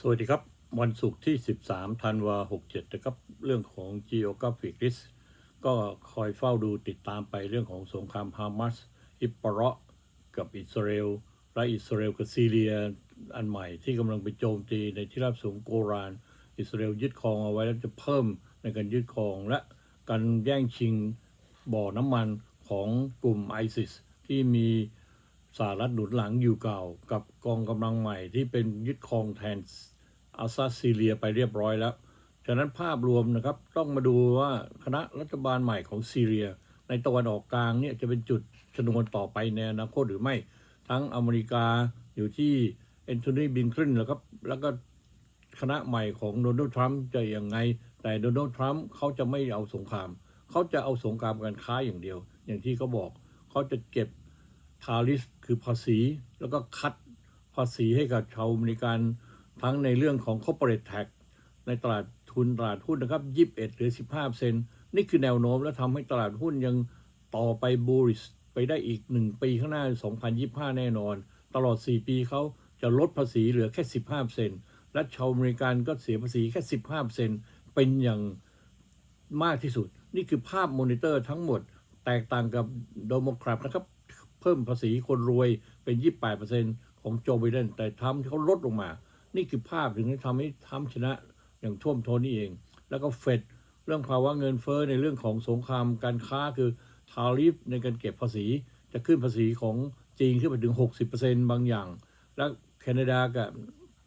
สวัสดีครับ วันศุกร์ที่ 13ธันวา67นะครับ เรื่องของ Geographic Risk ก็คอยเฝ้าดูติดตามไปเรื่องของสงครามฮามาสอิปเราะห์กับอิสราเอล และอิสราเอลกับซีเรียอันใหม่ที่กำลังไปโจมตีในที่ราบสูงโกราน อิสราเอลยึดครองเอาไว้แล้วจะเพิ่มในการยึดครองและการแย่งชิงบ่อน้ำมันของกลุ่มไอซิสที่มี สหรัฐหนุนหลังอยู่เก่า กับกองกำลังใหม่ที่เป็นยึดครองแทนอาซาซีเรียไปเรียบร้อยแล้ว ฉะนั้นภาพรวมนะครับต้องมาดูว่าคณะรัฐบาลใหม่ของซีเรีย ในตะวันออกกลางเนี่ยจะเป็นจุดชนวนต่อไปในอนาคตหรือไม่ ทั้งอเมริกาอยู่ที่แอนโทนีบินคลินแล้วก็แล้วก็คณะใหม่ของโดนัลด์ทรัมป์จะยังไง แต่โดนัลด์ทรัมป์เขาจะไม่เอาสงคราม เขาจะเอาสงครามการค้าอย่างเดียว อย่างที่เขาบอก เขาจะเก็บ ทาริสคือภาษี แล้วก็คัดภาษีให้กับชาวอเมริกันทั้งในเรื่องของ corporate tax ในตลาดทุนตลาดหุ้นนะครับ 21 หรือ 15เซนนี่คือแนวโน้มและทำให้ตลาดหุ้นยังต่อไปบูริสไปได้อีก 1 ปีข้างหน้า 2025 แน่นอน ตลอด 4 ปีเขาจะลดภาษีเหลือแค่ 15เซนและชาวอเมริกันก็เสียภาษีแค่ 15เซนเป็นอย่างมากที่สุด นี่คือภาพมอนิเตอร์ทั้งหมดแตกต่างกับโดโมแครตนะครับ พิ่มภาษีคนรวยเป็น 28%ของโจไบเดนแต่ทำที่เขาลดลงมา นี่คือภาพถึงได้ทำให้ทำชนะอย่างท่วมท้นนี่เอง แล้วก็เฟดเรื่องภาวะเงินเฟ้อในเรื่องของสงครามการค้าคือทาริฟในการเก็บภาษี จะขึ้นภาษีของจีนขึ้นไปถึง 60%บางอย่าง แล้วแคนาดากับ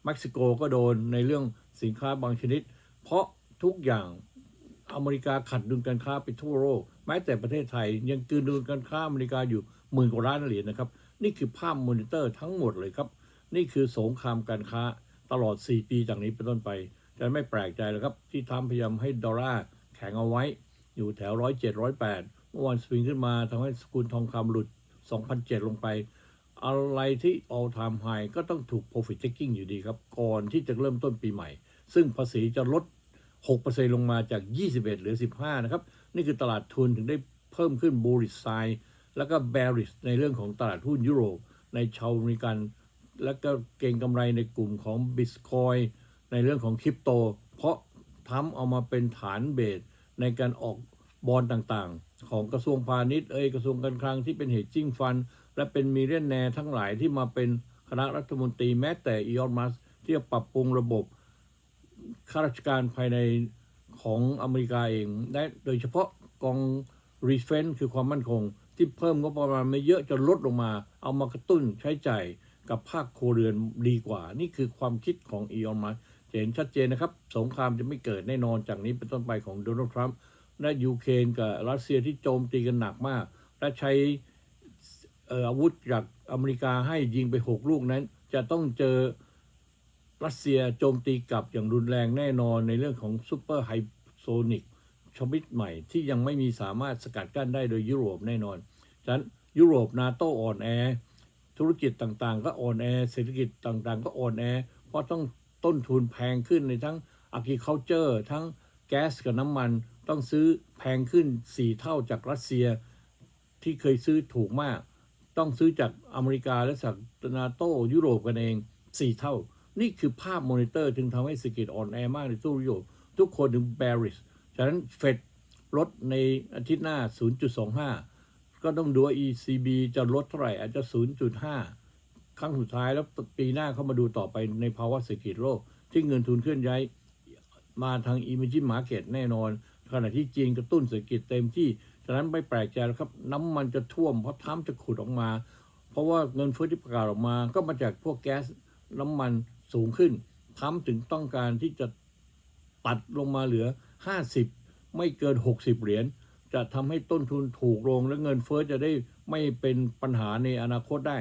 เม็กซิโกก็โดนในเรื่องสินค้าบางชนิด เพราะทุกอย่างอเมริกาขัดดุลการค้าไปทั่วโลกแม้แต่ประเทศไทยยังกืนดุลการค้าอเมริกาอยู่ หมื่นกว่าล้านเหรียญนะครับ นี่คือภาพมอนิเตอร์ทั้งหมดเลยครับ นี่คือสงครามการค้าตลอด 4 ปีจากนี้เป็นต้นไปจะไม่แปลกใจเลยครับ ที่ทำพยายามให้ดอลลาร์แข็งเอาไว้ อยู่แถว107 108เมื่อวันสวิงขึ้นมาทำให้สกุลทองคำหลุด 2,007 ลงไป อะไรที่ all time high ก็ต้องถูก profit taking อยู่ดีครับ ก่อนที่จะเริ่มต้นปีใหม่ ซึ่งภาษีจะลด 6%ลงมาจาก 21 เหลือ 15 นะครับ นี่คือตลาดทุนถึงได้เพิ่มขึ้น bullish side แล้วก็ bearish ในเรื่องของตลาดหุ้นยุโรป ในชาวอเมริกัน แล้วก็เก่งกำไรในกลุ่มของ Bitcoin ในเรื่องของคริปโต เพราะทำเอามาเป็นฐานเบสในการออกบอลต่างๆ ของกระทรวงพาณิชย์เอยกระทรวงการคลังที่เป็น hedging fund และเป็นมีเรียนแนทั้งหลายที่มาเป็นคณะรัฐมนตรีแม้แต่อีออนมัสที่จะปรับปรุงระบบข้าราชการภายในของอเมริกาเองและโดยเฉพาะกองรีเฟนคือความมั่นคง ที่เพิ่มงบประมาณไม่เยอะจนลดลงมา เอามากระตุ้นใช้ใจ่ายกับภาคครัวเรือนดีกว่า นี่คือความคิดของอีออนมาจะเห็นชัดเจนนะครับ สงครามจะไม่เกิดแน่นอนจากนี้เป็นต้นไปของโดนัลด์ทรัมป์และยูเครนกับรัสเซียที่โจมตีกันหนักมาก และใช้เอ่ออาวุธจากอเมริกาให้ยิงไปหกลูกนั้น จะต้องเจอรัสเซียโจมตีกลับอย่างรุนแรงแน่นอนในเรื่องของซูเปอร์ไฮโซนิก ชนิดใหม่ที่ยังไม่มีสามารถสกัดกั้นได้โดยยุโรปแน่นอน ฉะนั้นยุโรปนาโตอ่อนแอ ธุรกิจต่างๆ ก็อ่อนแอ เศรษฐกิจต่างๆ ก็อ่อนแอ เพราะต้องต้นทุนแพงขึ้นในทั้ง agriculture ทั้งแก๊สกับน้ำมันต้องซื้อแพงขึ้น 4 เท่าจากรัสเซียที่เคยซื้อถูกมาก ต้องซื้อจากอเมริกาและจากนาโตยุโรปกันเอง 4 เท่า นี่คือภาพมอนิเตอร์ถึงทำให้เศรษฐกิจอ่อนแอมากในทั่วยุโรปทุกคนถึง bearish ฉะนั้นเฟดลดในอาทิตย์หน้า 0.25 ก็ต้องดูว่า ECB จะลดเท่าไหร่อาจจะ 0.5 ครั้งสุดท้ายแล้วปีหน้าเข้ามาดูต่อไปในภาวะเศรษฐกิจโลก ที่เงินทุนเคลื่อนย้ายมาทาง emerging market แน่นอน ขณะที่จีนกระตุ้นเศรษฐกิจเต็มที่ ฉะนั้นไม่แปลกใจแล้วครับ น้ำมันจะท่วมเพราะท้ำจะขุดออกมา เพราะว่าเงินเฟ้อที่ประกาศออกมา ก็มาจากพวกแก๊สน้ำมันสูงขึ้นท้ำถึงต้องการที่จะตัดลงมาเหลือ 50 ไม่เกิน 60 เหรียญจะทำให้ต้นทุนถูกลงและเงินเฟ้อจะได้ไม่เป็นปัญหาในอนาคตได้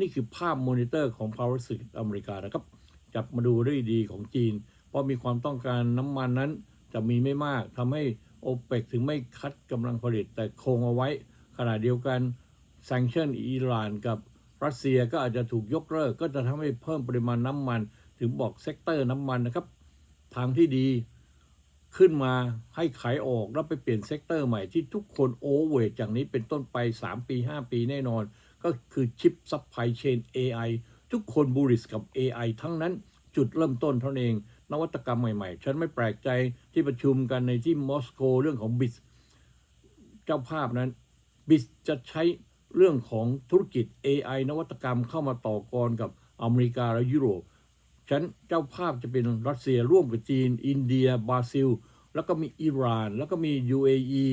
นี่คือภาพมอนิเตอร์ของ Power s i อเมริกานะครับ จับมาดูได้ดีของจีน เพราะมีความต้องการน้ำมันนั้นจะมีไม่มากทำให้โอเปกถึงไม่คัดกำลังผลิตแต่คงเอาไว้ ขณะเดียวกัน s ซ n ชั่นอิหร่านกับรัสเซียก็อาจจะถูกยกเลิกก็จะทำให้เพิ่มปริมาณน้ำมัน ถึงบอกเซกเตอร์น้ำมันนะครับ ทางที่ดี ขึ้นมาให้ขายออกแล้วไปเปลี่ยนเซกเตอร์ใหม่ที่ทุกคนโอเวอร์จากนี้เป็นต้นไป 3 ปี 5 ปีแน่นอน ก็คือชิปซัพพลายเชน AI ทุกคนบูริสกับ AI ทั้งนั้นจุดเริ่มต้นเท่านั้นเอง นวัตกรรมใหม่ๆ ฉันไม่แปลกใจที่ประชุมกันในที่มอสโกเรื่องของบิสเจ้าภาพนั้นบิสจะใช้เรื่องของธุรกิจ AI นวัตกรรมเข้ามาต่อกรกับอเมริกาและยุโรป ฉันเจ้าภาพจะเป็นรัสเซียร่วมกับจีน อินเดีย บราซิล แล้วก็มีอิหร่าน แล้วก็มี UAE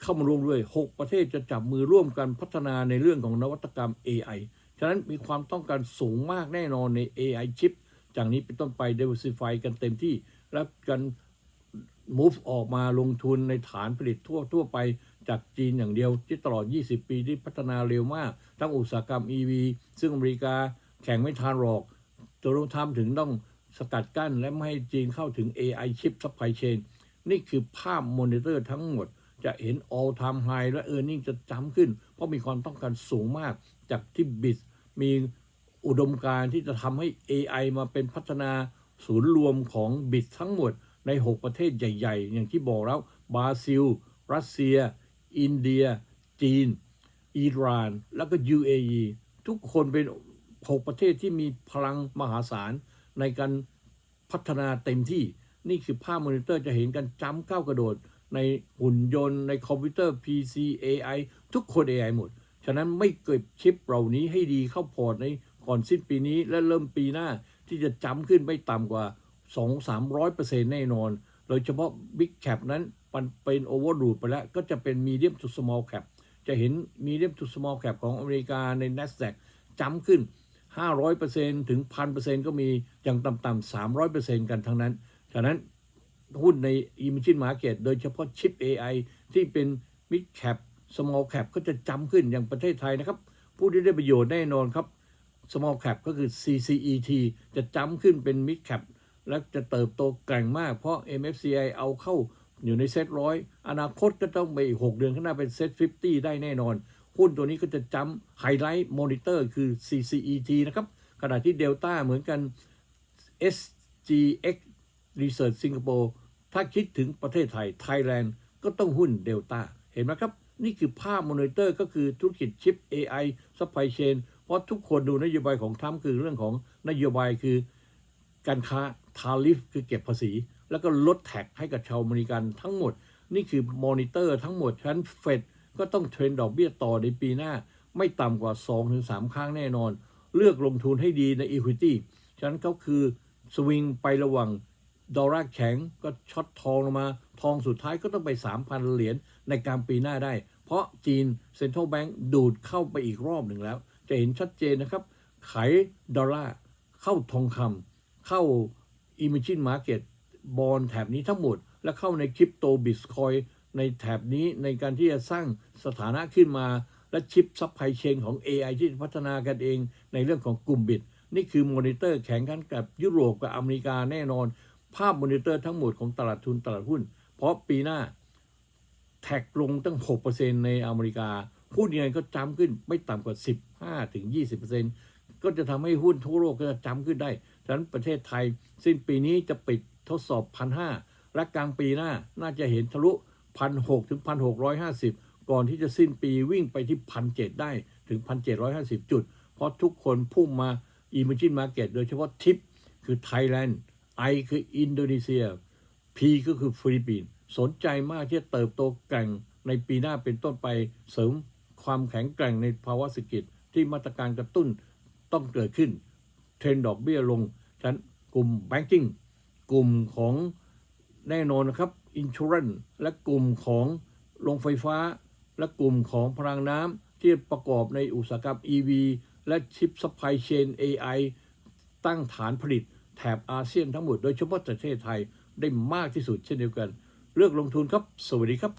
เข้ามาร่วมด้วย 6 ประเทศจะจับมือร่วมกันพัฒนาในเรื่องของนวัตกรรม AI ฉะนั้นมีความต้องการสูงมากแน่นอนใน AI ชิป จากนี้เป็นต้นไป diversify กันเต็มที่ และกัน move ออกมาลงทุนในฐานผลิตทั่วทั่วไปจากจีนอย่างเดียวที่ตลอด 20 ปีที่พัฒนาเร็วมาก ทั้งอุตสาหกรรม EV ซึ่งอเมริกาแข่งไม่ทันหรอก จนทำถึงต้องสกัดกั้นและไม่ให้จีนเข้าถึง AI ชิป supply chain นี่คือภาพมอนิเตอร์ทั้งหมด จะเห็น all time high และ earning จะจำขึ้น เพราะมีความต้องการสูงมากจากที่บิสมีอุดมการณ์ที่จะทำให้ AI มาเป็นพัฒนาศูนย์รวมของบิสทั้งหมดใน 6 ประเทศใหญ่ ๆ อย่างที่บอกแล้วบราซิล รัสเซีย อินเดีย จีน อิหร่าน แล้วก็ UAE ทุกคนเป็น 6 ประเทศที่มีพลังมหาศาลในการพัฒนาเต็มที่ นี่คือภาพมอนิเตอร์จะเห็นกันจ้ำก้าวกระโดด ในหุ่นยนต์ในคอมพิวเตอร์ PC AI ทุกคน AI หมด ฉะนั้นไม่เก็บชิปเหล่านี้ให้ดีเข้าพอร์ตในก่อนสิ้นปีนี้และเริ่มปีหน้าที่จะจ้ำขึ้นไม่ต่ำกว่า 2-300%แน่นอน โดยเฉพาะ Big Cap นั้นมันเป็นโอเวอร์ดูดไปแล้ว ก็จะเป็น Medium to Small Cap จะเห็น Medium to Small Cap ของอเมริกาใน NASDAQ จ้ำขึ้น 500%ถึง 1,000%ก็มีอย่างต่ำๆ300%กันทั้งนั้น ฉะนั้นหุ้นใน Emerging Market โดยเฉพาะชิป AI ที่เป็น Mid Cap Small Cap ก็จะจำขึ้นอย่างประเทศไทยนะครับ ผู้ที่ได้ประโยชน์แน่นอนครับ Small Cap ก็คือ CCET จะจำขึ้นเป็น Mid Cap และจะเติบโตแกร่งมากเพราะ MFCI เอาเข้าอยู่ในเซ็ตร้อยอนาคตก็ต้องไปอีก 6 เดือนข้างหน้าเป็นเซ็ต50 ได้แน่นอน หุ้นตัวนี้ก็จะจำไฮไลท์มอนิเตอร์คือ CCET นะครับ ขณะที่เดลต้าเหมือนกัน SGX Research Singapore ถ้าคิดถึงประเทศไทย Thailand ก็ต้องหุ้นเดลต้าเห็นไหมครับ นี่คือภาพมอนิเตอร์ก็คือธุรกิจชิป AI supply chain เพราะทุกคนดูนโยบายของทรัมคือเรื่องของนโยบายคือการค้าทาริฟคือเก็บภาษี แล้วก็ลดแท็กให้กับชาวอเมริกันทั้งหมด นี่คือมอนิเตอร์ทั้งหมดฉันเฟด ก็ต้องเทรนดอกเบี้ยต่อในปีหน้า ไม่ต่ำกว่า 2-3 ครั้งแน่นอน เลือกลงทุนให้ดีใน Equity ฉะนั้นเขาคือสวิงไประหว่างดอลลาร์แข็งก็ช็อตทองลงมา ทองสุดท้ายก็ต้องไป 3,000 เหรียญในกลางปีหน้าได้ เพราะจีนเซ็นทรัลแบงก์ดูดเข้าไปอีกรอบหนึ่งแล้ว จะเห็นชัดเจนนะครับ ขายดอลลาร์เข้าทองคำเข้า Emerging Market บอลแถบนี้ทั้งหมด และเข้าในคริปโตบิตคอย ในแถบนี้ในการที่จะสร้างสถานะขึ้นมา และชิปซัพพลายเชนของ AI ที่พัฒนากันเองในเรื่องของกลุ่มบิต นี่คือมอนิเตอร์แข่งขันกับยุโรปกับอเมริกาแน่นอน ภาพมอนิเตอร์ทั้งหมดของตลาดทุนตลาดหุ้น เพราะปีหน้าแท็กลงตั้ง 6%ในอเมริกาพูดยังไงก็จำขึ้นไม่ต่ำกว่า 15ถึง20%ก็จะทำให้หุ้นทั่วโลกก็จะจำขึ้นได้ฉะนั้นประเทศไทย สิ้นปีนี้จะปิดทดสอบ 1,500และกลางปีหน้าน่าจะเห็นทะลุ 1,600 ถึง 1,650 ก่อนที่จะสิ้นปีวิ่งไปที่ 1,700 ได้ถึง 1,750 จุด เพราะทุกคนพุ่งมา Emerging Market โดยเฉพาะทิปคือไทยแลนด์ I คืออินโดนีเซีย P ก็คือฟิลิปปินส์สนใจมากที่จะเติบโตแกร่งในปีหน้าเป็นต้นไปเสริมความแข็งแกร่งในภาวะเศรษฐกิจที่มาตรการกระตุ้นต้องเกิดขึ้น เทรนดอกเบี้ยลงชั้นกลุ่ม banking กลุ่มของแน่นอนนะครับ อินชูรันและกลุ่มของโรงไฟฟ้า และกลุ่มของพลังน้ำที่ประกอบในอุตสาหกรรม EV และชิปซัพพลายเชน AI ตั้งฐานผลิตแถบอาเซียนทั้งหมดโดยเฉพาะประเทศไทยได้มากที่สุดเช่นเดียวกัน เลือกลงทุนครับ สวัสดีครับ